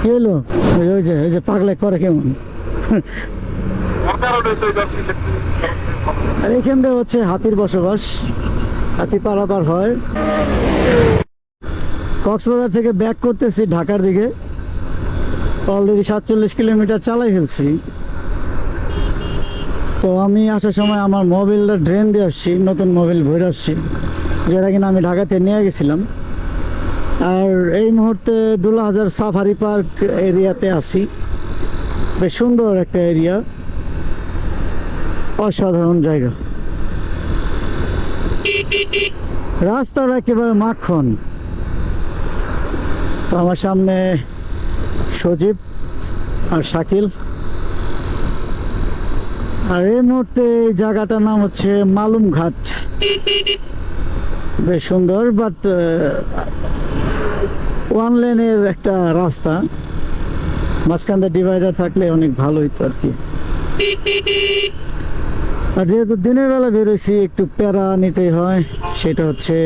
কি হলো? ওই যে ওই যে পাগলে করে কেমন? আর এখান থেকে হচ্ছে হাতির বসবাস। হাতি পারাপার হয়। কক্সবাজার থেকে ব্যাক করতেছি ঢাকার দিকে। অলরেডি সাতচল্লিশ কিলোমিটার চালাই ফেলছি। তো আমি আসার সময় আমার মোবিলটা ড্রেন দিয়ে আসছি, নতুন মোবিল ভরে আসছি। যেটা কিনা আমি ঢাকাতে নিয়ে গেছিলাম। আর এই মুহূর্তে ডুলা হাজার সাফারি পার্ক এরিয়াতে আছি। বেশ সুন্দর একটা এরিয়া। অসাধারণ জায়গা। রাস্তাটা একেবারে মাখন। তো আমার সামনে সজীব আর শাকিল। আর এই মুহূর্তে এই জায়গাটার নাম হচ্ছে মালুম ঘাট বেশ সুন্দর বাট ওয়ান লেনের একটা রাস্তা, মাঝখান ডিভাইডার থাকলে অনেক ভালো হইতো আর কি। আর যেহেতু দিনের বেলা বেরোইছি, একটু প্যারা নিতে হয়, সেটা হচ্ছে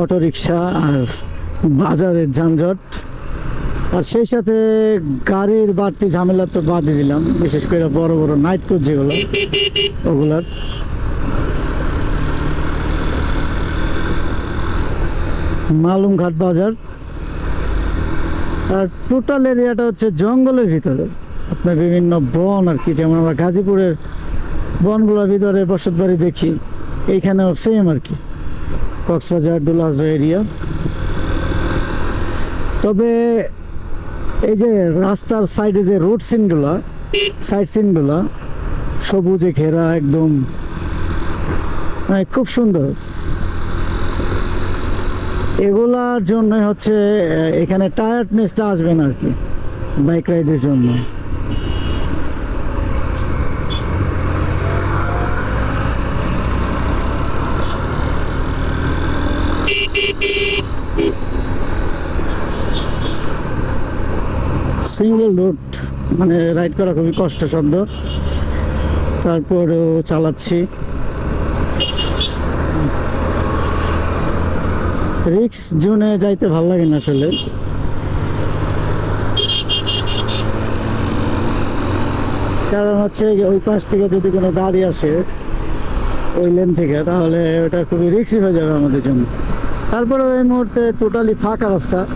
অটো রিক্সা আর বাজারের যানজট। আর সেই সাথে গাড়ির বাড়তি ঝামেলা তো বাদই দিলাম, বিশেষ করে বড় বড় নাইট কোচ যেগুলো, ওগুলার। মালুম ঘাট বাজার আর টোটাল এরিয়াটা হচ্ছে জঙ্গলের ভিতরে। আপনার বিভিন্ন বন আর কি, যেমন আমরা গাজীপুরের বনগুলোর ভিতরে বসত বাড়ি দেখি, এইখানেও সেম আর কি। কক্সবাজার ডুলাহাজরা এরিয়া তবে এই যে রাস্তার সাইডে যে রোড সিনগুলা সাইড সিনগুলা সবুজে ঘেরা একদম মানে খুব সুন্দর। এগুলার জন্য হচ্ছে এখানে টায়ার্ডনেসটা আসবে না আর কি বাইক রাইডের জন্য। সিঙ্গেল রুট মানে রাইড করা খুবই কষ্টসাধ্য। তারপরেও চালাচ্ছি। রিক্স জোনে যাইতে ভালো লাগে না আসলে। কারণ হচ্ছে ওই পাশ থেকে যদি কোনো গাড়ি আসে, ওই লেন থেকে, তাহলে ওটা খুবই রিক্সি হয়ে যাবে আমাদের জন্য। তারপরে এই মুহূর্তে টোটালি ফাঁকা রাস্তা।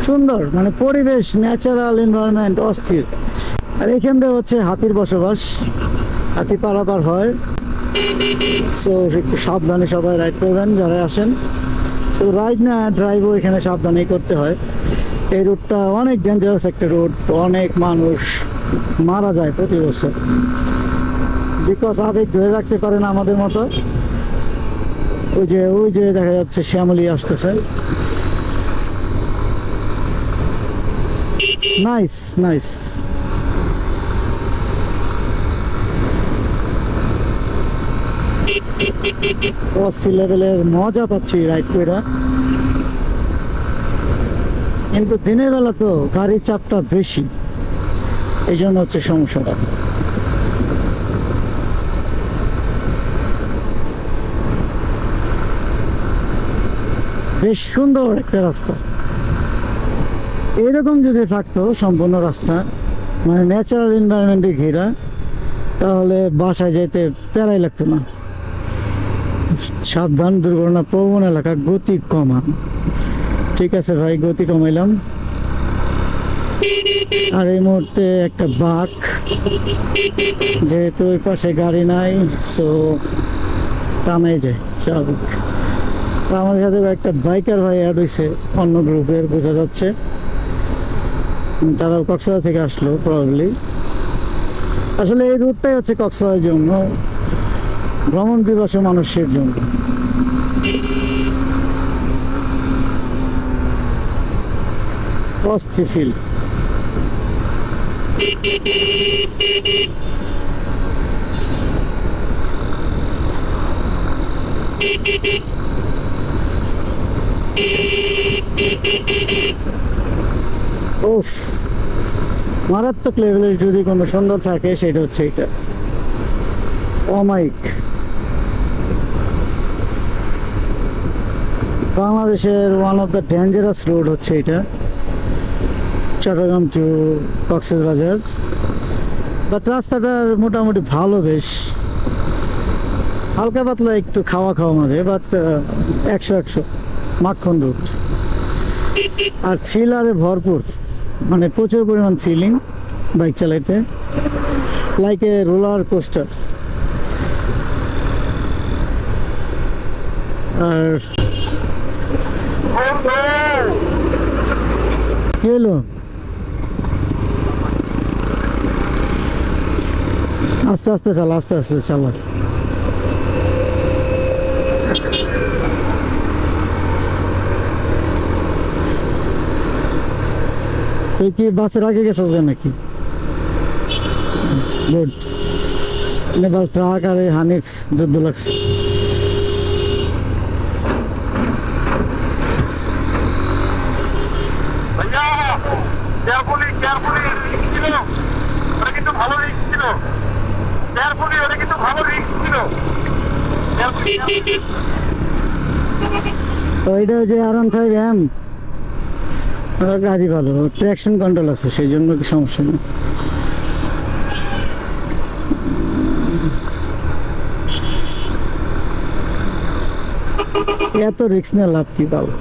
সুন্দর মানে পরিবেশ ন্যাচারাল এনভায়রনমেন্ট অস্থির। আর এখান থেকে হচ্ছে হাতির বসবাস। হাতি পারাপার হয়। সো একটু সাবধানে সবাই রাইড করবেন, যারা আসেন। শুধু রাইড না ড্রাইভও এখানে সাবধানেই করতে হয়। এই রুটটা অনেক ডেঞ্জারাস একটা রুট অনেক মানুষ মারা যায় প্রতি বছর। বিকজ আবেগ ধরে রাখতে পারে না আমাদের মতো। ওই যে ওই যে দেখা যাচ্ছে শ্যামলি আসতেছে। নাইস নাইস অস্থির লেভেলের মজা পাচ্ছি রাইড কইরা। কিন্তু দিনের বেলা তো গাড়ির চাপটা বেশি। এই জন্য হচ্ছে সমস্যাটা। বেশ সুন্দর একটা রাস্তা। এইরকম যদি থাকতো সম্পূর্ণ রাস্তা মানে ন্যাচারাল এনভায়রনমেন্টে ঘেরা, তাহলে বাসায় যেতে প্যারাই লাগতো না। সাবধান দুর্ঘটনা, প্রবণ এলাকা, গতি কমান ঠিক আছে ভাই, গতি কমাইলাম। আর এই মুহূর্তে একটা বাঘ, যেহেতু ওই পাশে গাড়ি নাই সো টানাই যায় স্বাভাবিক আমাদের সাথে একটা বাইকার ভাই অ্যাড হয়েছে অন্য গ্রুপের বোঝা যাচ্ছে। তারাও কক্সবাজার থেকে আসলো প্রবাবলি আসলে এই রুটটাই হচ্ছে কক্সবাজারের জন্য। ভ্রমণ পিপাসু মানুষের জন্য। মারাত্মক লেভেলের যদি কোনো সুন্দর থাকে সেটা হচ্ছে এটা। অমাইক বাংলাদেশের one of the dangerous road হচ্ছে এটা। চট্টগ্রাম টু কক্সেস বাজার বাট রাস্তাটার মোটামুটি ভালো বেশ। হালকা পাতলা একটু খাওয়া খাওয়া মাঝে বাট একশো একশো মাখন রুট আর থ্রিলারে ভরপুর মানে প্রচুর পরিমাণ থ্রিলিং বাইক চালাইতে। লাইক এ রোলার কোস্টার আর হলো আস্তে আস্তে চালা আস্তে আস্তে চালা তুই কি বাসের আগে গেছিস কেন নাকি গুড নেপাল ট্রাক আর এই হানিফ যুদ্ধ লাগছে ভাইয়া কেয়ারফুলি কেয়ারফুলি রিস্ক ছিল ওটা কিন্তু ভালো রিস্ক ছিল কেয়ারফুলি ওটা কিন্তু ভালো রিস্ক ছিল তো যে আর ওয়ান ফাইভ এম গাড়ি ভালো ট্র্যাকশন কন্ট্রোল আছে, সেই জন্য কি সমস্যা নেই। এত রিক্স নিয়ে লাভ কি পাবো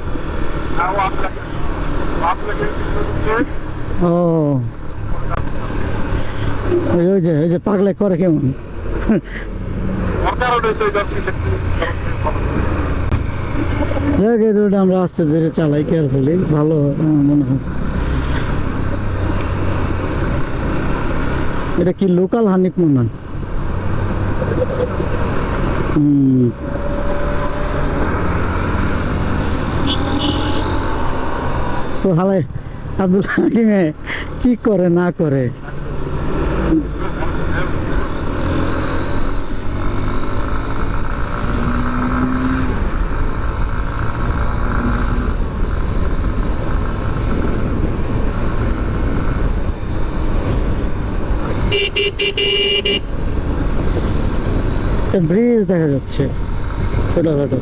ও। ওই যে ওই যে পাগলে করে কেমন? রোড আমরা আস্তে ধীরে চালাই কেয়ারফুলি ভালো মনে হয়। এটা কি লোকাল হানিফ মনে হয় হুম আব্দুল হাকিমে, কি করে, না করে? ব্রিজ দেখা যাচ্ছে ছোটখাটো।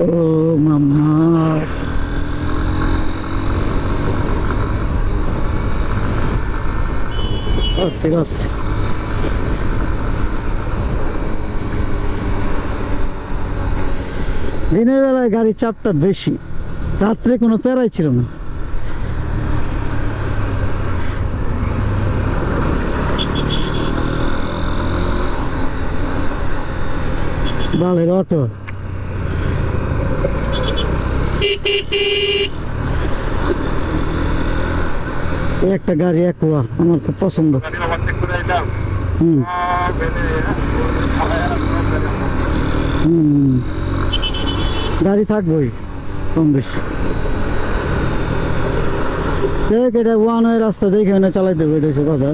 ও মামা আস্তে আস্তে দিনের বেলায় গাড়ির চাপটা বেশি, রাত্রে কোনো প্যারাই ছিল না। বালের অটো একটা গাড়ি একুয়া আমার খুব পছন্দ হুম হুম গাড়ি থাকবই কম বেশি দেখ এটা ওয়ান ওয়ে রাস্তা দেখে না চালাই দেবো এটা হচ্ছে কথা